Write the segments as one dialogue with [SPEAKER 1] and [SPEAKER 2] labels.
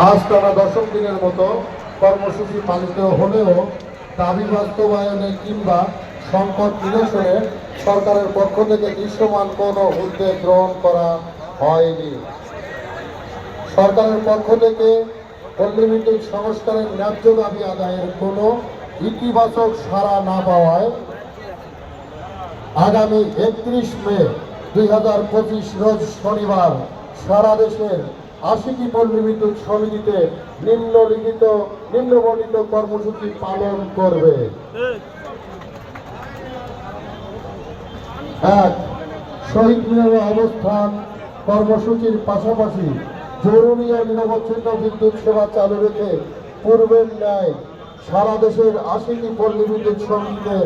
[SPEAKER 1] আজ টানা দশম দিনের মতো কর্মসূচি পালিত হলেও দাবি বাস্তবায়নে কিংবা সংকট নিরসনে সরকারের পক্ষ থেকে দৃশ্যমান কোনো উদ্যোগ গ্রহণ করা হয়নি। সরকারের পক্ষ থেকে বিদ্যুৎ সংস্কারের ন্যায্য দাবি আদায়ের কোনো ইতিবাচক সাড়া না পাওয়ায় আগামী একত্রিশ মে দুই হাজার পঁচিশ রোজ শনিবার সারা দেশের আশিটি পল্লী বিদ্যুৎ সমিতিতে নিম্নলিখিত, নিম্নবর্ণিত কর্মসূচি পালন করবে। এক, শহীদ মিনারে অবস্থান, কর্মসূচির পাশাপাশি জরুরি ও নিরবচ্ছিন্ন বিদ্যুৎ সেবা চালু রেখে পূর্বের ন্যায় সারা দেশের আশিটি পল্লী বিদ্যুৎ সমিতিতে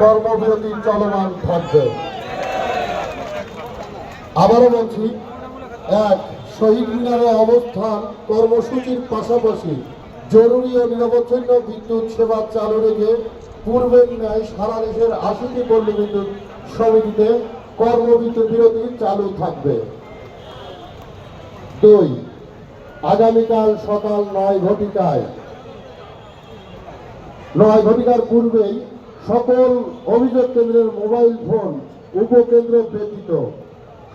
[SPEAKER 1] কর্মবিরতি চলমান থাকবে। আবারও বলছি, এক শহীদ মিনারে অবস্থান কর্মসূচির পাশাপাশি জরুরি ও নিরবচ্ছিন্ন বিদ্যুৎ সেবা চালু রেখে পূর্বের ন্যায় সারা দেশের আশিটি পল্লী বিদ্যুৎ সমিতিতে কর্মবিরতি বিরতি চালু থাকবে। দুই, আগামীকাল সকাল নয় ঘটিকায়। নয় ঘটিকার পূর্বেই সকল অভিযোগ কেন্দ্রের মোবাইল ফোন উপকেন্দ্র ব্যতীত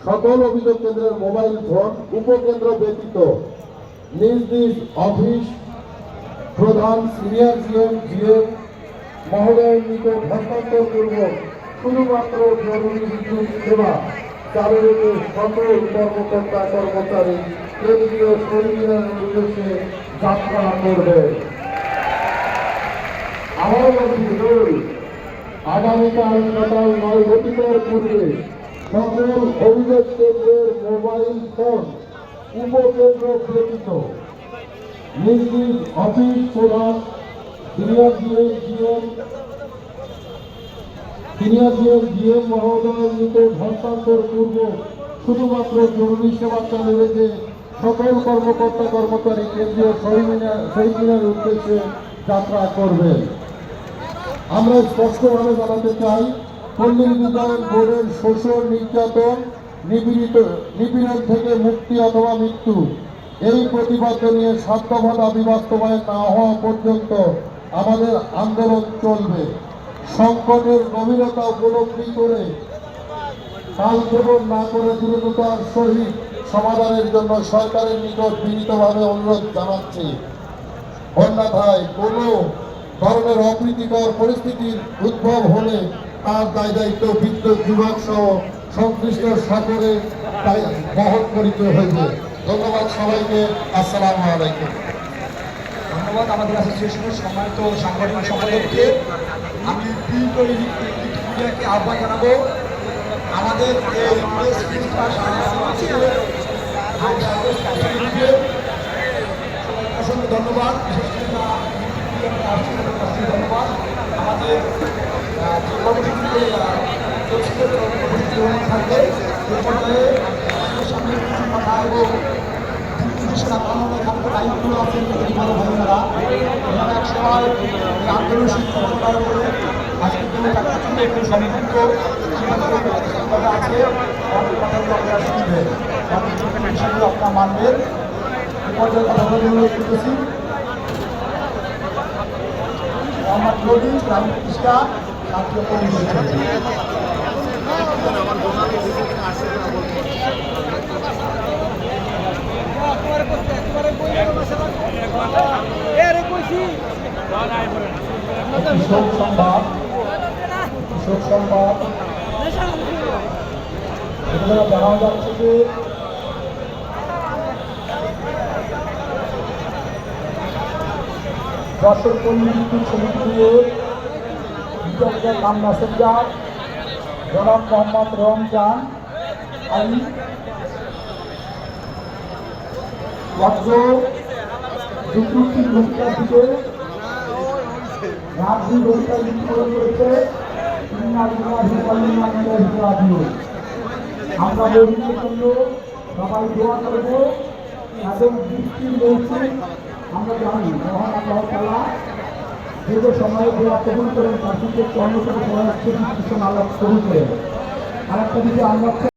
[SPEAKER 1] সকল অভিযোগ কেন্দ্রের মোবাইল ফোন উপকেন্দ্র ব্যতীত নিজ নিজ অফিস, প্রধান, সিনিয়র জিএম জিএম মহোদয়ের নিকট পূর্বক শুধুমাত্র জরুরি বিদ্যুৎ সেবা চালু সকল কর্মকর্তা কর্মচারী কেন্দ্রীয় শরীরের উদ্দেশ্যে যাত্রা করবে। আবারও বলছি আগামীকাল সকাল নয় ঘটিকার পূর্বে সকল অভিযোগ কেন্দ্রের মোবাইল ফোন উপকেন্দ্র ব্যতীত নিজ অফিস প্রধান শুধুমাত্র জরুরি সেবা চালু রেখে সকল কর্মকর্তা কর্মচারী কেন্দ্রীয় শহীদ মিনার শহীদ মিনারের উদ্দেশ্যে যাত্রা করবেন। আমরা স্পষ্টভাবে জানাতে চাই পল্লী বিদ্যালয় শোষণ, নির্যাতন, নিপীড়িত, নিপীড়ন থেকে মুক্তি অথবা মৃত্যু। এই প্রতিবাদ নিয়ে সাধ্যবা দাবি বাস্তবায়ন না হওয়া পর্যন্ত আমাদের আন্দোলন চলবে। সংকটের গভীরতা উপলব্ধি করে কালক্ষেপণ না করে দ্রুততার সহিত সমাধানের জন্য সরকারের নিকট বিনীতভাবে অনুরোধ জানাচ্ছি। অন্যথায় কোনো ধরনের অপ্রীতিকর পরিস্থিতির উদ্ভব হলে তার দায় দায়িত্ব বিদ্যুৎ বিভাগ সহ সংশ্লিষ্ট তাই বহন করিতে হইবে। ধন্যবাদ সবাইকে। আসসালামু আলাইকুম।
[SPEAKER 2] ধন্যবাদ আমাদের আমি জানাব। আমাদের এই অসংখ্য ধন্যবাদ। ধন্যবাদ। আমাদের আহ, যে কমিটিগুলো আহ, চলছিল কমিটি থাকবে এই পর্যায়ে সামনে কিছু কথা এবং নির্দেশনা পালনের খাদ্য দায়িত্বগুলো আছেন যদি ভালো ভাইয়েরা এখানে এক সময় আন্দোলন শিক্ষা করে আজকের দিনে টাকা ছিল একটু সম্পৃক্ত কৃষক সংবাদ কৃষক সংবাদ এখানে দেখা যাচ্ছে যে যশোর পল্লী বিদ্যুৎ দিয়ে বিজ্ঞানীদের নাম মেসেঞ্জার, জনাব মোহাম্মদ রমজান আলী মাত্র দুপুরটি ঘণ্টা থেকে রাত দুই ঘন্টায় মৃত্যুবরণ করেছে আমরা মহিলার জন্য সবাই দোয়া করব এবং আমরা জানি, মহান দীর্ঘ সময়ে দোয়া কবুল করেন তার সঙ্গে কর্মসূচি সময় আল্লাহ কবুল করেন আর একটা দিকে আমরা